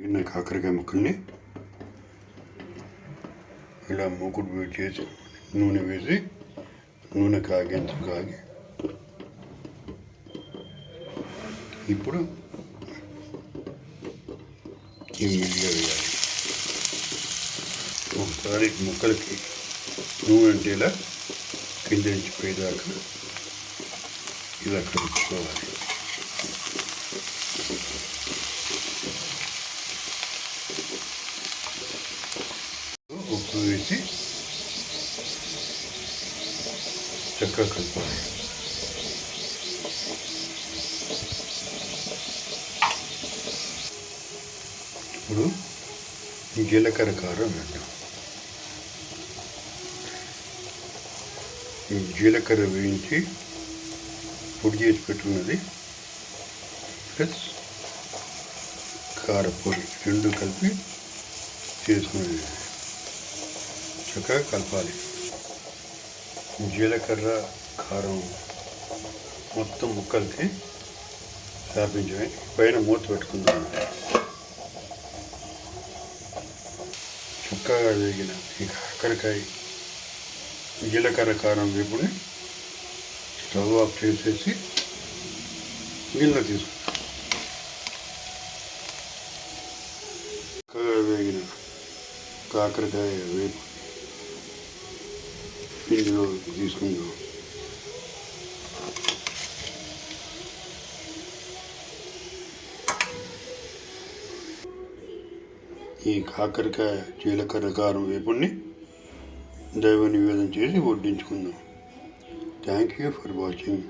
చిన్న కాకరకాయ ముక్కల్ని ఇలా మూకుడు వేడి చేసి నూనె వేసి నూనె కాగేంత కాగి ఇప్పుడు ఈ మిల్లిగా వేయాలి ఒకసారి ముక్కలకి నూనె అంటే ఇలా కింద నుంచి పోయేదాకా ఇలా కలుపుకోవాలి ఉప్పు వేసి చక్కగా కలపాలి ఇప్పుడు జీలకర్ర కారం వేద్దాం ఈ జీలకర్ర వేయించి పొడి చేసి పెట్టుకున్నది ప్లస్ కారపొడి రెండు కలిపి చేసుకునేది చక్కగా కలపాలి జీలకర్ర కారం మొత్తం ముక్కలకి స్థాపించమే పైన మూత పెట్టుకుందాం చక్కగా వేగిన ఈ కాకరకాయ జీలకర్ర కారం వేపుని స్టవ్ ఆఫ్ చేసేసి గిన్నె తీసుకుంటాం చక్కగా వేగిన కాకరకాయ వేపు ఇందులో తీసుకుందాం ఈ కాకరకాయ జీలకర్ర కారం వేపుని దైవ నివేదన చేసి వడ్డించుకుందాం. Thank you for watching